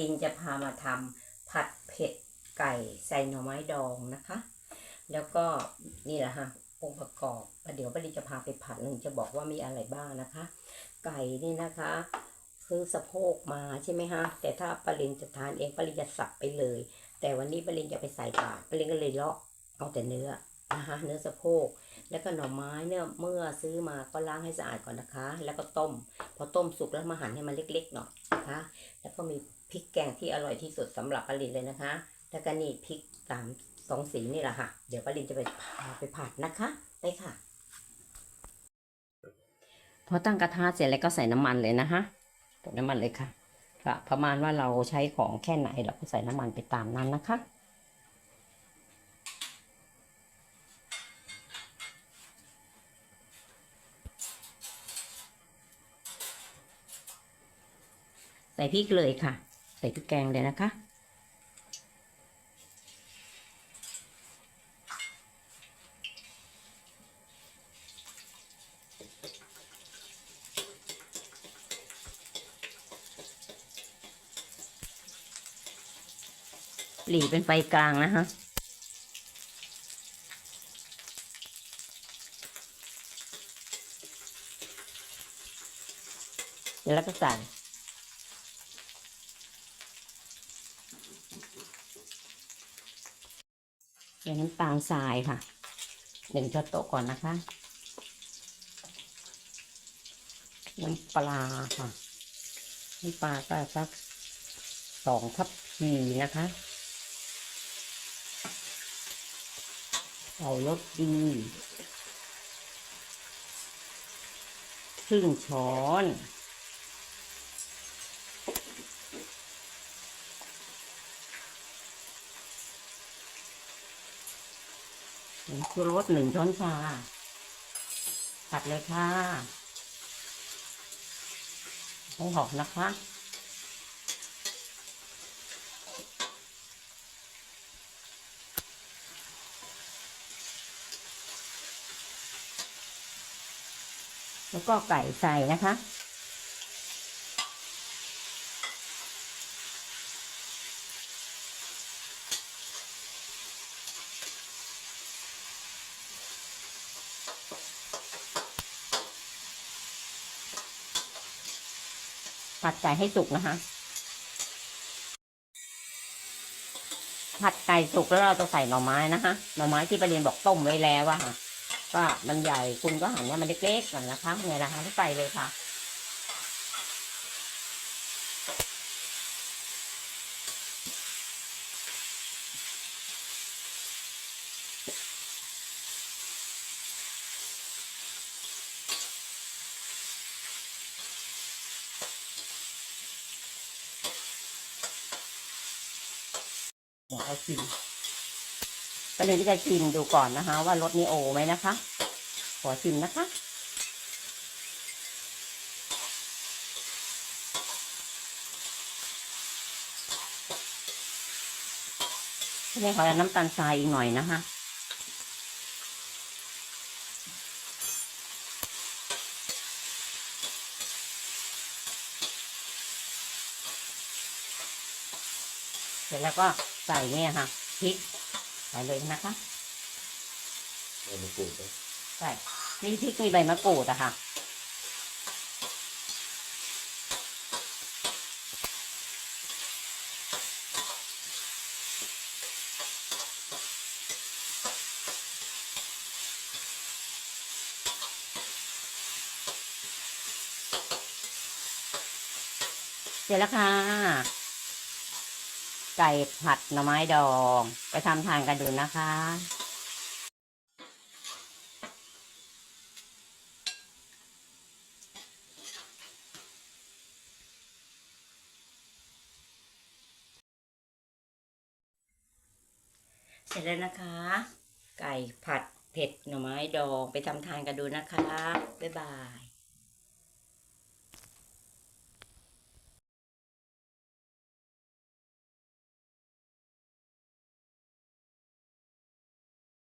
ดีค่ะวันนี้ป้าลินจะพามาทำผัดเผ็ดไก่ใส่หน่อไม้ดองนะคะ แล้วก็นี่แหละค่ะองค์ประกอบเดี๋ยวป้าลินจะพาไปผัดหนึ่งจะบอกว่ามีอะไรบ้างนะคะ ไก่นี่นะคะ คือสะโพกมาใช่ไหมฮะแต่ถ้าป้าลินจะทานเองป้าลินจะสับไปเลย แต่วันนี้ป้าลินจะไปใส่บาตรป้าลินก็เลยเลาะเอาแต่เนื้อนะคะเนื้อสะโพกแล้วก็หน่อไม้เนี่ยเมื่อซื้อมาก็ล้างให้สะอาดก่อนนะคะ แล้วก็ต้ม พอต้มสุกแล้วมาหั่นให้มันเล็กๆหน่อยนะคะ แล้วก็มี พริกแกงที่อร่อยที่สุดสำหรับปารินเลยนะคะ แล้วก็นี่พริกสามสองสีนี่แหละค่ะ เดี๋ยวปารินจะไปพาไปผัดนะคะไปค่ะ พอตั้งกระทะเสร็จแล้วก็ใส่น้ำมันเลยนะคะใส่น้ำมันเลยค่ะค่ะประมาณว่าเราใช้ของแค่ไหนเราก็ใส่น้ำมันไปตามนั้นนะคะใส่พริกเลยค่ะ ใส่พริกแกงเลยนะคะ หลีเป็นไฟกลางนะคะเดี๋ยวแล้วก็ใส่ ใส่น้ำตาลทรายค่ะหนึ่งช้อนโต๊ะก่อนนะคะ น้ำปลาค่ะน้ำปลาก็สักสองทัพพีนะคะเอารสดีครึ่งช้อน งชูรสหนึ่งช้อนชาผัดเลยค่ะให้หอมนะคะ แล้วก็ไก่ใส่นะคะ ผัดไก่ให้สุกนะคะ ผัดไก่สุกแล้วเราจะใส่หน่อไม้นะคะ หน่อไม้ที่ประเด็นบอกต้มไว้แล้วอะค่ะ ก็มันใหญ่คุณก็หั่นเนี่ยมันเล็กๆก่อนนะคะเนี่ยนะคะใส่เลยค่ะ เดี๋ยวเอาชิมประเด็นที่จะชิมดูก่อนนะคะ ว่ารสนี้โอไหมนะคะ ขอชิมนะคะ ทีนี้ขอน้ำตาลทรายอีกหน่อยนะคะเสร็จแล้วก็ ใส่เนี่ยค่ะพริกใส่เลยนะคะเอามากรูดนะใช่มีพริกมีใบมะกรูดอะค่ะเสร็จแล้วค่ะ ไก่ผัดหน่อไม้ดอง ไปทำทานกันดูนะคะเสร็จแล้วนะคะ ไก่ผัดเผ็ดหน่อไม้ดองไปทำทานกันดูนะคะ บ๊ายบาย